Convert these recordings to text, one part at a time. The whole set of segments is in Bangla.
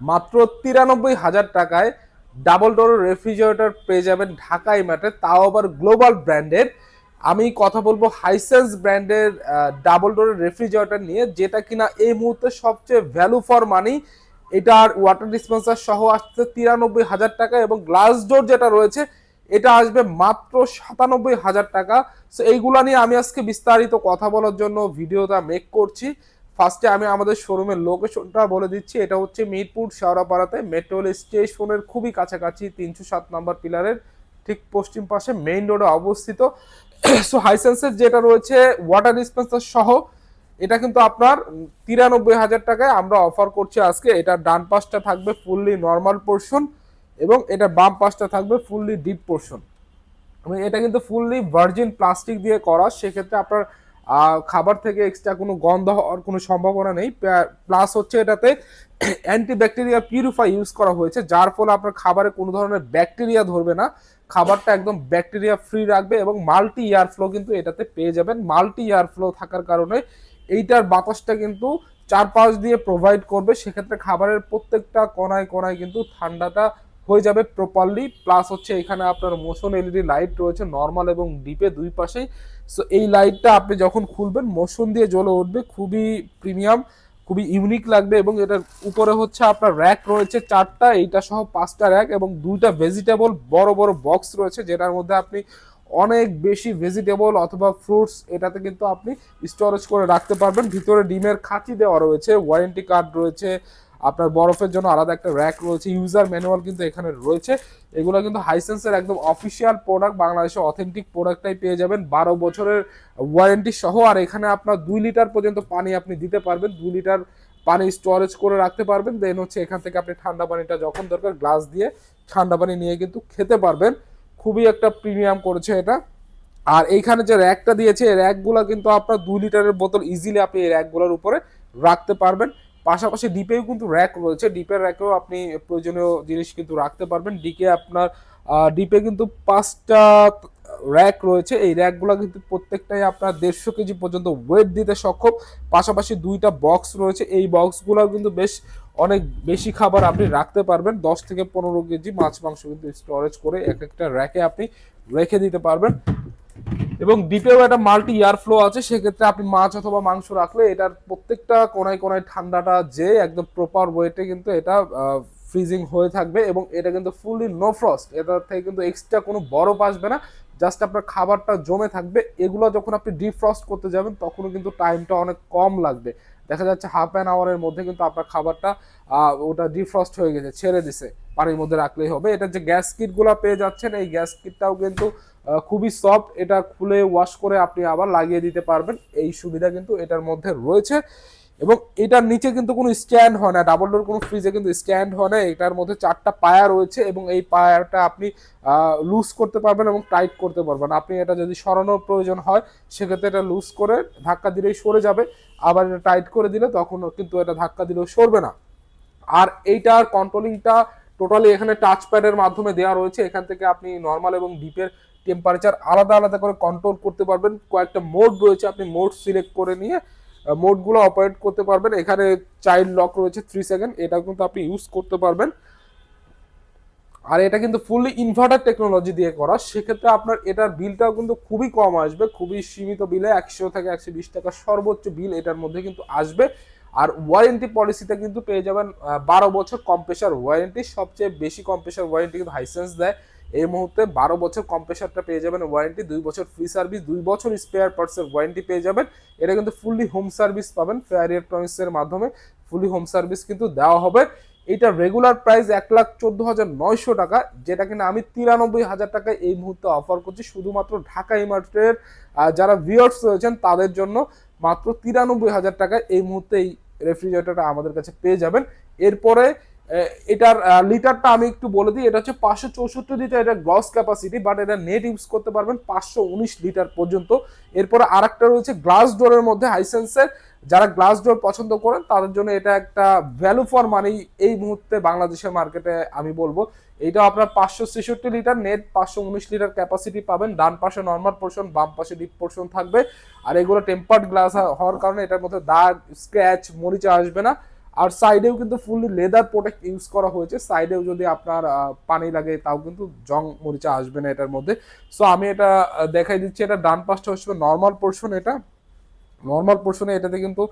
মাত্র তিরানব্বই হাজার টাকায় ডাবল ডোর রেফ্রিজারেটর পেয়ে যাবেন ঢাকাই ম্যাটে, তাও আবার গ্লোবাল ব্র্যান্ডের। আমি কথা বলব হাইসেন্স ব্র্যান্ডের ডাবল ডোরের রেফ্রিজারেটর নিয়ে, যেটা কিনা এই মুহূর্তে সবচেয়ে ভ্যালু ফর মানি এটার ওয়াটার ডিসপেন্সার সহ আসছে তিরানব্বই হাজার টাকা এবং গ্লাস ডোর যেটা রয়েছে, এটা আসবে মাত্র সাতানব্বই হাজার টাকা। সো এইগুলা নিয়ে আমি আজকে বিস্তারিত কথা বলার জন্য ভিডিওটা মেক করছি। ফার্স্টে আমি আমাদের শোরুমের লোকেশনটা বলে দিচ্ছি। এটা হচ্ছে মিরপুর শেওড়াপাড়াতে। মেট্রো রেল স্টেশনের খুবই কাছাকাছি, তিনশো সাত নম্বর পিলারের ঠিক পশ্চিম পাশে মেইন রোডে অবস্থিত। সো হাইসেন্সের যেটা রয়েছে ওয়াটার ডিসপেন্সার সহ, এটা কিন্তু আপনার তিরানব্বই হাজার টাকায় আমরা অফার করছি আজকে। এটা ডান পাশটা থাকবে ফুললি নর্মাল পোর্শন এবং এটা বাম পাশটা থাকবে ফুললি ডিপ পোর্শন এবং এটা কিন্তু ফুললি ভার্জিন প্লাস্টিক দিয়ে করা। সেক্ষেত্রে আপনার খাবার থেকে এক্সট্রা কোনো গন্ধ হওয়ার কোনো সম্ভাবনা নেই। প্লাস হচ্ছে এটাতে অ্যান্টিব্যাকটেরিয়া পিউরিফাই ইউজ করা হয়েছে, যার ফলে আপনার খাবারে কোনো ধরনের ব্যাকটেরিয়া ধরবে না। খাবারটা একদম ব্যাকটেরিয়া ফ্রি রাখবে এবং মাল্টি ইয়ার ফ্লো কিন্তু এটাতে পেয়ে যাবেন। মাল্টি ইয়ার ফ্লো থাকার কারণে এইটার বাতাসটা কিন্তু চারপাশ দিয়ে প্রোভাইড করবে। সেক্ষেত্রে খাবারের প্রত্যেকটা কণায় কণায় কিন্তু ঠান্ডাটা হয়ে যাবে প্রপারলি প্লাস হচ্ছে এখানে আপনার মোশন এলইডি লাইট রয়েছে নর্মাল এবং ডিপে দুই পাশেই। সো এই লাইটটা আপনি যখন খুলবেন মোশন দিয়ে জ্বলে উঠবে, খুবই প্রিমিয়াম খুবই ইউনিক লাগবে এবং এটার উপরে হচ্ছে আপনার র্যাক রয়েছে চারটা, এইটা সহ পাঁচটা র্যাক এবং দুইটা ভেজিটেবল বড় বড় বক্স রয়েছে, যেটার মধ্যে আপনি অনেক বেশি ভেজিটেবল অথবা ফ্রুটস এটাতে কিন্তু আপনি স্টোরেজ করে রাখতে পারবেন। ভিতরে ডিমের খাঁচি দেওয়া রয়েছে ওয়ারেন্টি কার্ড রয়েছে আপনার বরফের জন্য আলাদা একটা র্যাক রয়েছে। ইউজার ম্যানুয়াল কিন্তু এখানে রয়েছে। এগুলো কিন্তু হাইসেন্সের একদম অফিসিয়াল প্রোডাক্ট বাংলাদেশে অথেন্টিক প্রোডাক্টটাই পেয়ে যাবেন। বারো বছরের ওয়ারেন্টি সহ। আর এখানে আপনার দুই লিটার পর্যন্ত পানি আপনি দিতে পারবেন। দুই লিটার পানি স্টোরেজ করে রাখতে পারবেন। দেন হচ্ছে এখান থেকে আপনি ঠান্ডা পানিটা যখন দরকার গ্লাস দিয়ে ঠান্ডা পানি নিয়ে কিন্তু খেতে পারবেন। খুবই একটা প্রিমিয়াম করেছে এটা। আর এইখানে যে র্যাকটা দিয়েছে, এই র্যাকগুলো কিন্তু আপনার দুই লিটারের বোতল ইজিলি আপনি এই র্যাকগুলোর উপরে রাখতে পারবেন। পাশাপাশি ডিপেও কিন্তু র্যাক রয়েছে। ডিপের র্যাকেও আপনি প্রয়োজনীয় জিনিস কিন্তু রাখতে পারবেন। ডিকে আপনার ডিপে কিন্তু পাঁচটা র্যাক রয়েছে। এই র্যাকগুলো কিন্তু প্রত্যেকটাই আপনার দেড়শো কেজি পর্যন্ত ওয়েট দিতে সক্ষম। পাশাপাশি দুইটা বক্স রয়েছে। এই বক্সগুলো কিন্তু বেশ অনেক বেশি খাবার আপনি রাখতে পারবেন। দশ থেকে পনেরো কেজি মাছ মাংস কিন্তু স্টোরেজ করে এক একটা র্যাকে আপনি রেখে দিতে পারবেন। এবং ডিপেও একটা মাল্টি ইয়ার ফ্লো আছে, সেক্ষেত্রে আপনি মাছ অথবা মাংস রাখলে এটার প্রত্যেকটা কোনায় কোনায় ঠান্ডাটা যে একদম প্রপার ওয়েটে কিন্তু এটা ফ্রিজিং হয়ে থাকবে এবং এটা কিন্তু ফুললি নো ফ্রস্ট এটা থেকে কিন্তু এক্সট্রা কোনো বরফ আসবে না জাস্ট আপনার খাবারটা জমে থাকবে, এগুলো যখন আপনি ডিফ্রস্ট করতে যাবেন, তখনও কিন্তু টাইমটা অনেক কম লাগবে। দেখা যাচ্ছে হাফ অ্যান আওয়ারের মধ্যে কিন্তু আপনার খাবারটা ওটা ডিফ্রস্ট হয়ে গেছে, ছেড়ে দিছে। পানির মধ্যে রাখলেই হবে। এটা যে গ্যাস কিটগুলো পেয়ে যাচ্ছেন, এই গ্যাস কিটটাও কিন্তু খুবই সফট এটা খুলে ওয়াশ করে আপনি আবার লাগিয়ে দিতে পারবেন। এই সুবিধা কিন্তু এটার মধ্যে রয়েছে। এবং এটার নিচে কিন্তু কোনো স্ট্যান্ড হয় না। ডাবল ডোর কোনো ফ্রিজে কিন্তু স্ট্যান্ড হয় না। এটার মধ্যে চারটা পায়া রয়েছে এবং এই পায়াটা আপনি লুজ করতে পারবেন এবং টাইট করতে পারবেন। আপনি এটা যদি সরানোর প্রয়োজন হয়, সেক্ষেত্রে এটা লুজ করে ধাক্কা দিলেই সরে যাবে। আবার এটা টাইট করে দিলে তখন কিন্তু এটা ধাক্কা দিলেও সরবে না। আর এইটার কন্ট্রোলিংটা টোটালি এখানে টাচ প্যাডের মাধ্যমে দেওয়া রয়েছে। এখান থেকে আপনি নর্মাল এবং ডিপের টেম্পারেচার আলাদা আলাদা করে কন্ট্রোল করতে পারবেন। কয়েকটা মোড রয়েছে, আপনি মোড সিলেক্ট করে নিয়ে মোডগুলো অপারেট করতে পারবেন। এখানে চাইল্ড লক রয়েছে থ্রি সেকেন্ড এটা কিন্তু আপনি ইউজ করতে পারবেন। আর এটা কিন্তু ফুললি ইনভার্টার টেকনোলজি দিয়ে করা। সেক্ষেত্রে আপনার এটার বিলটাও কিন্তু খুবই কম আসবে। খুবই সীমিত বিলে একশো থেকে একশো বিশ টাকা সর্বোচ্চ বিল এটার মধ্যে কিন্তু আসবে। আর ওয়ারেন্টি পলিসিতে কিন্তু পেয়ে যাবেন বারো বছর কম্প্রেসার ওয়ারেন্টি সবচেয়ে বেশি কম্প্রেসার ওয়ারেন্টি কিন্তু হাইসেন্স দেয়। এই মুহূর্তে বারো বছর কম্প্রেসারটা পেয়ে যাবেন ওয়ারেন্টি দুই বছর ফ্রি সার্ভিস দুই বছর স্পেয়ার পার্টসের ওয়ারেন্টি পেয়ে যাবেন। এটা কিন্তু ফুললি হোম সার্ভিস পাবেন ফেয়ার ইলেকট্রনিক্সের মাধ্যমে। ফুলি হোম সার্ভিস কিন্তু দেওয়া হবে। এটা রেগুলার প্রাইস এক লাখ চোদ্দ হাজার নয়শো টাকা, যেটা কিনা আমি তিরানব্বই হাজার টাকায় এই মুহূর্তে অফার করছি শুধুমাত্র ঢাকা ইমার্টের যারা ভিউয়ার্স রয়েছেন তাদের জন্য মাত্র তিরানব্বই হাজার টাকায় এই মুহূর্তে এই রেফ্রিজারেটরটা আমাদের কাছে পেয়ে যাবেন। এরপরে এটার লিটারটা আমি একটু বলে দিই, এটা হচ্ছে পাঁচশো চৌষট্টি লিটার, এটা গ্লস ক্যাপাসিটি বাট এটা নেট ইউজ করতে পারবেন পাঁচশো উনিশ লিটার পর্যন্ত। এরপরে আরেকটা রয়েছে গ্লাস ডোরের মধ্যে হাইসেন্সের যারা গ্লাস ডোর পছন্দ করেন, তাদের জন্য এটা একটা ভ্যালু ফর মানি এই মুহূর্তে বাংলাদেশের মার্কেটে আমি বলব। এইটা আপনার পাঁচশো ছেষট্টি লিটার নেট পাঁচশো উনিশ লিটার ক্যাপাসিটি পাবেন। ডান পাশে নর্মাল পোর্শন বাম পাশে ডিপ পোর্শন থাকবে। আর এগুলো টেম্পার্ড গ্লাস হওয়ার কারণে এটার মধ্যে দাগ স্ক্র্যাচ মরিচা আসবে না। আর সাইডেও কিন্তু ফুললি লেদার প্রোটেক্ট ইউজ করা হয়েছে। সাইডেও যদি আপনার পানি লাগে, তাও কিন্তু জং মরিচা আসবে না এটার মধ্যে। সো আমি এটা দেখাই দিচ্ছি। এটা ডান পাশটা হচ্ছে নর্মাল পোর্শন এটা। নর্মাল পোর্শনে এটাতে কিন্তু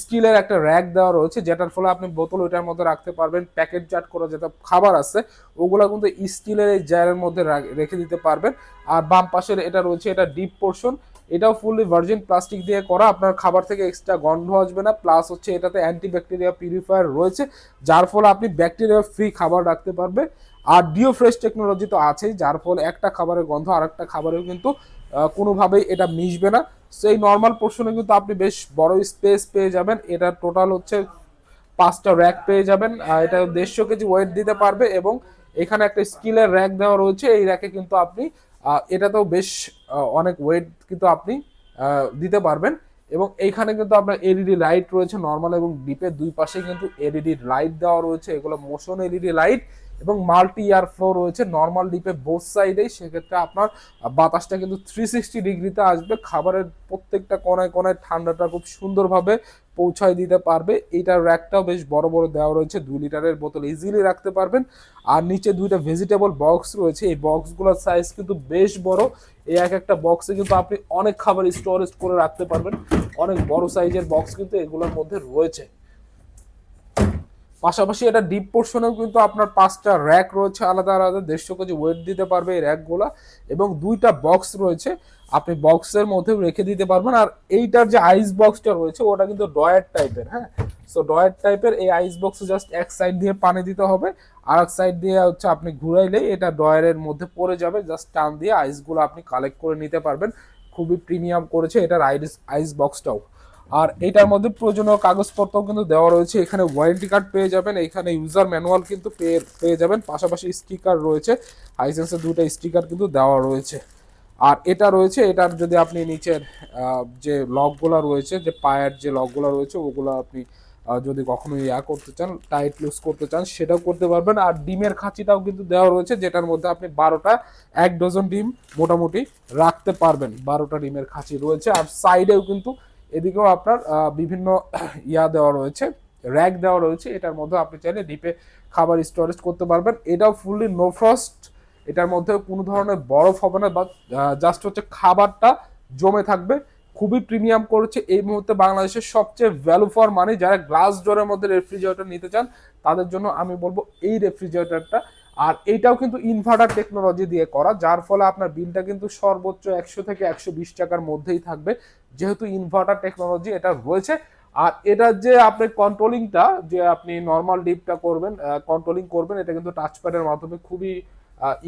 স্টিলের একটা র্যাক দেওয়া রয়েছে, যেটার ফলে আপনি বোতল ওইটার মধ্যে রাখতে পারবেন প্যাকেট জাট করা যেটা খাবার আছে, ওগুলো কিন্তু স্টিলের এই জারের মধ্যে রেখে দিতে পারবেন। আর বাম পাশের এটা রয়েছে, এটা ডিপ পোর্শন এটাও ফুললি ভার্জিন প্লাস্টিক দিয়ে করা, আপনার খাবার থেকে এক্সট্রা গন্ধ আসবে না প্লাস হচ্ছে এটাতে অ্যান্টিব্যাকটেরিয়া পিউরিফায়ার রয়েছে, যার ফলে আপনি ব্যাকটেরিয়া ফ্রি খাবার রাখতে পারবে আর ডিও ফ্রেশ টেকনোলজি তো আছেই, যার ফলে একটা খাবারের গন্ধ আর একটা খাবারেও কিন্তু কোনোভাবেই এটা মিশবে না। সো এই নর্মাল পোর্শনে কিন্তু আপনি বেশ বড় স্পেস পেয়ে যাবেন। এটা টোটাল হচ্ছে পাঁচটা র্যাক পেয়ে যাবেন। এটা দেড়শো কেজি ওয়েট দিতে পারবে এবং এখানে একটা স্কিলের র্যাক দেওয়া রয়েছে। এই র্যাকে কিন্তু আপনি এটাতেও বেশ অনেক ওয়েট কিন্তু আপনি দিতে পারবেন। এবং এইখানে কিন্তু আপনার এলইডি লাইট রয়েছে নর্মাল এবং ডিপের দুই পাশে কিন্তু এলইডি লাইট দেওয়া রয়েছে। এগুলো মোশন এলইডি লাইট এবং মাল্টি ইয়ার ফ্লো রয়েছে নর্মাল ডিপে বোথ সাইডেই সেক্ষেত্রে আপনার বাতাসটা কিন্তু থ্রি সিক্সটি ডিগ্রিতে আসবে। খাবারের প্রত্যেকটা কোনায় কোনায় ঠান্ডাটা খুব সুন্দরভাবে পৌঁছায় দিতে পারবে। এইটার র্যাকটাও বেশ বড় বড় দেওয়া রয়েছে। দুই লিটারের বোতল ইজিলি রাখতে পারবেন। আর নিচে দুইটা ভেজিটেবল বক্স রয়েছে। এই বক্সগুলোর সাইজ কিন্তু বেশ বড়। এই এক একটা বক্সে কিন্তু আপনি অনেক খাবার স্টোরেজ করে রাখতে পারবেন। অনেক বড় সাইজের বক্স কিন্তু এগুলোর মধ্যে রয়েছে। পাশাপাশি এটা ডিপ পোর্শনেও কিন্তু আপনার পাঁচটা র্যাক রয়েছে, আলাদা আলাদা। দেড়শো কেজি ওয়েট দিতে পারবে এই র্যাকগুলা এবং দুইটা বক্স রয়েছে। আপনি বক্সের মধ্যেও রেখে দিতে পারবেন। আর এইটার যে আইস বক্সটা রয়েছে, ওটা কিন্তু ডয়ার টাইপের হ্যাঁ? সো ডয়ার টাইপের এই আইস বক্সে জাস্ট এক সাইড দিয়ে পানি দিতে হবে। আর এক সাইড দিয়ে হচ্ছে আপনি ঘুরাইলেই এটা ডয়ারের মধ্যে পড়ে যাবে। জাস্ট টান দিয়ে আইসগুলো আপনি কালেক্ট করে নিতে পারবেন। খুবই প্রিমিয়াম করেছে এটার আইস আইস বক্সটাও আর এটার মধ্যে প্রয়োজনীয় কাগজপত্র কিন্তু দেওয়া রয়েছে। এখানে ওয়ারেন্টি কার্ড পেয়ে যাবেন। এখানে ইউজার ম্যানুয়াল কিন্তু পেয়ে পেয়ে যাবেন। পাশাপাশি স্টিকার রয়েছে। হাইসেন্সের দুটো স্টিকার কিন্তু দেওয়া রয়েছে। আর এটা রয়েছে, এটার যদি আপনি নিচের যে লকগুলো রয়েছে, যে পায়ের যে লকগুলো রয়েছে, ওগুলো আপনি যদি কখনো ইয়া করতে চান টাইট লুজ করতে চান, সেটাও করতে পারবেন। আর ডিমের খাঁচিটাও কিন্তু দেওয়া রয়েছে, যেটার মধ্যে আপনি বারোটা, এক ডজন ডিম মোটামুটি রাখতে পারবেন। বারোটা ডিমের খাঁচি রয়েছে। আর সাইডেও কিন্তু এদিকেও আপনার বিভিন্ন ইয়া দেওয়া রয়েছে, র্যাক দেওয়া রয়েছে, এটার মধ্যে আপনি চাইলে ডিপে খাবার স্টোরেজ করতে পারবেন। এটাও ফুললি নো ফ্রস্ট এটার মধ্যে কোনো ধরনের বরফ হবে না বা জাস্ট হচ্ছে খাবারটা জমে থাকবে। খুবই প্রিমিয়াম করেছে এই মুহূর্তে বাংলাদেশের সবচেয়ে ভ্যালু ফর মানি যারা গ্লাস ডোরের মধ্যে রেফ্রিজারেটর নিতে চান, তাদের জন্য আমি বলব এই রেফ্রিজারেটরটা আর এইটাও কিন্তু ইনভার্টার টেকনোলজি দিয়ে করা, যার ফলে আপনার বিলটা কিন্তু সর্বোচ্চ একশো থেকে একশো বিশ টাকার মধ্যেই থাকবে। যেহেতু ইনভার্টার টেকনোলজি এটা রয়েছে। আর এটার যে আপনি কন্ট্রোলিংটা যে আপনি নর্মাল ডিপটা করবেন কন্ট্রোলিং করবেন, এটা কিন্তু টাচপ্যাডের মাধ্যমে খুবই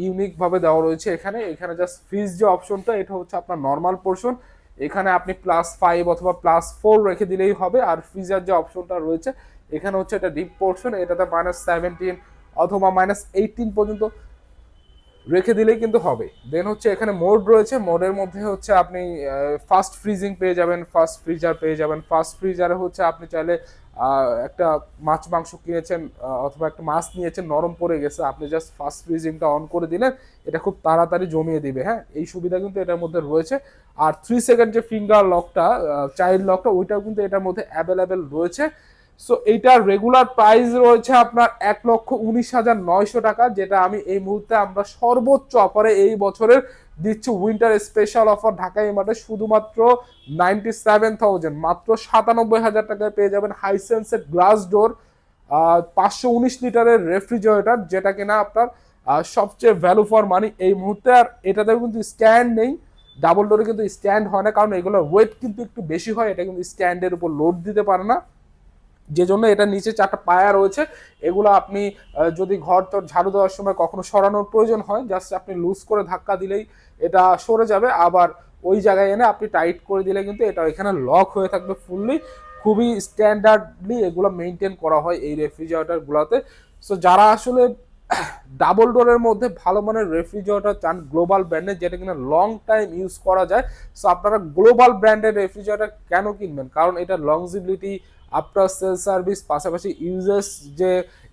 ইউনিক ভাবে দেওয়া রয়েছে এখানে। এখানে জাস্ট ফ্রিজ যে অপশনটা এটা হচ্ছে আপনার নর্মাল পোর্শন এখানে আপনি প্লাস ফাইভ অথবা প্লাস ফোর রেখে দিলেই হবে। আর ফ্রিজার যে অপশনটা রয়েছে, এখানে হচ্ছে এটা ডিপ পোর্শন এটাতে মাইনাস সেভেন্টিন অথবা মাইনাস এইটিন পর্যন্ত রেখে দিলেই কিন্তু হবে। দেন হচ্ছে এখানে মোড রয়েছে। মোডের মধ্যে হচ্ছে আপনি ফাস্ট ফ্রিজিং পেয়ে যাবেন ফাস্ট ফ্রিজার পেয়ে যাবেন। ফাস্ট ফ্রিজারে হচ্ছে আপনি চাইলে একটা মাছ মাংস কিনেছেন অথবা একটা মাছ নিয়েছেন, নরম পড়ে গেছে, আপনি জাস্ট ফাস্ট ফ্রিজিংটা অন করে দিলেন, এটা খুব তাড়াতাড়ি জমিয়ে দিবে। হ্যাঁ এই সুবিধা কিন্তু এটার মধ্যে রয়েছে। আর থ্রি সেকেন্ড যে ফিঙ্গার লকটা চাইল্ড লকটা ওইটাও কিন্তু এটার মধ্যে অ্যাভেলেবেল রয়েছে। সো এইটার রেগুলার প্রাইস রয়েছে আপনার এক লক্ষ উনিশ হাজার নয়শো টাকা, যেটা আমি এই মুহূর্তে আমরা সর্বোচ্চ অফারে এই বছরের দিচ্ছি উইন্টার স্পেশাল অফার ঢাকা মাঠে শুধুমাত্র নাইনটি সেভেন থাউজেন্ড মাত্র সাতানব্বই হাজার টাকায় পেয়ে যাবেন হাইসেন্সের গ্লাস ডোর পাঁচশো উনিশ লিটারের রেফ্রিজারেটর যেটা কিনা আপনার সবচেয়ে ভ্যালু ফর মানি এই মুহূর্তে। আর এটাতেও কিন্তু স্ট্যান্ড নেই ডাবল ডোরে কিন্তু স্ট্যান্ড হয় না, কারণ এগুলোর ওয়েট কিন্তু একটু বেশি হয়, এটা কিন্তু স্ট্যান্ডের উপর লোড দিতে পারে না। যে জন্য এটা নিচে চারটা পায়া রয়েছে, এগুলো আপনি যদি ঘর তোর ঝাড়ু দেওয়ার সময় কখনো সরানোর প্রয়োজন হয় জাস্ট আপনি লুজ করে ধাক্কা দিলেই এটা সরে যাবে, আবার ওই জায়গায় এনে আপনি টাইট করে দিলে কিন্তু এটা এখানে লক হয়ে থাকবে ফুললি খুবই স্ট্যান্ডার্ডলি এগুলো মেনটেন করা হয় এই রেফ্রিজারেটারগুলোতে সো যারা আসলে ডাবল ডোরের মধ্যে ভালো মানের রেফ্রিজারেটর চান গ্লোবাল ব্র্যান্ডের যেটা কিনা লং টাইম ইউজ করা যায় সো আপনারা গ্লোবাল ব্র্যান্ডের রেফ্রিজারেটর কেন কিনবেন? কারণ এটা লংজিবিলিটি আফটার সেল সার্ভিস পাশাপাশি ইউজার্স যে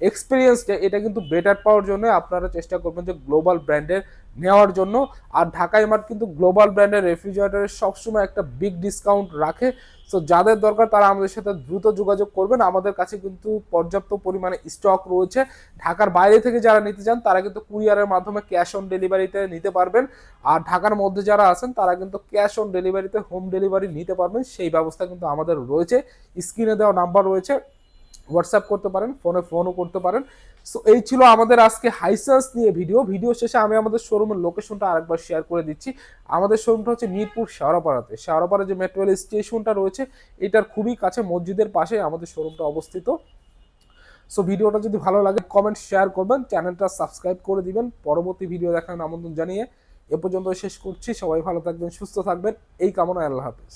এক্সপিরিয়েন্সটা এটা কিন্তু বেটার পাওয়ার জন্য আপনারা চেষ্টা করবেন যে গ্লোবাল ব্র্যান্ডের নেওয়ার জন্য। আর ঢাকা ইমার্ট কিন্তু গ্লোবাল ব্র্যান্ডের রেফ্রিজারেটরের সবসময় একটা বিগ ডিসকাউন্ট রাখে। সো যাদের দরকার তারা আমাদের সাথে দ্রুত যোগাযোগ করবেন। আমাদের কাছে কিন্তু পর্যাপ্ত পরিমাণে স্টক রয়েছে। ঢাকার বাইরে থেকে যারা নিতে চান, তারা কিন্তু কুরিয়ারের মাধ্যমে ক্যাশ অন ডেলিভারিতে নিতে পারবেন। আর ঢাকার মধ্যে যারা আছেন, তারা কিন্তু ক্যাশ অন ডেলিভারিতে হোম ডেলিভারি নিতে পারবেন। সেই ব্যবস্থা কিন্তু আমাদের রয়েছে। স্ক্রিনে দেওয়া নাম্বার রয়েছে। হোয়াটসঅ্যাপ করতে পারেন ফোনে ফোনও করতে পারেন। সো এই ছিল আমাদের আজকে হাইসেন্স নিয়ে ভিডিও ভিডিও শেষে আমি আমাদের শোরুমের লোকেশনটা আরেকবার শেয়ার করে দিচ্ছি। আমাদের শোরুমটা হচ্ছে মিরপুর শেওড়াপাড়াতে শেওড়াপাড়া যে মেট্রো স্টেশনটা রয়েছে, এটার খুবই কাছে মসজিদের পাশে আমাদের শোরুমটা অবস্থিত। সো ভিডিওটা যদি ভালো লাগে কমেন্ট শেয়ার করবেন। চ্যানেলটা সাবস্ক্রাইব করে দিবেন। পরবর্তী ভিডিও দেখার আমন্ত্রণ জানিয়ে এ পর্যন্ত শেষ করছি। সবাই ভালো থাকবেন, সুস্থ থাকবেন। এই কামনা আল্লাহ হাফেজ।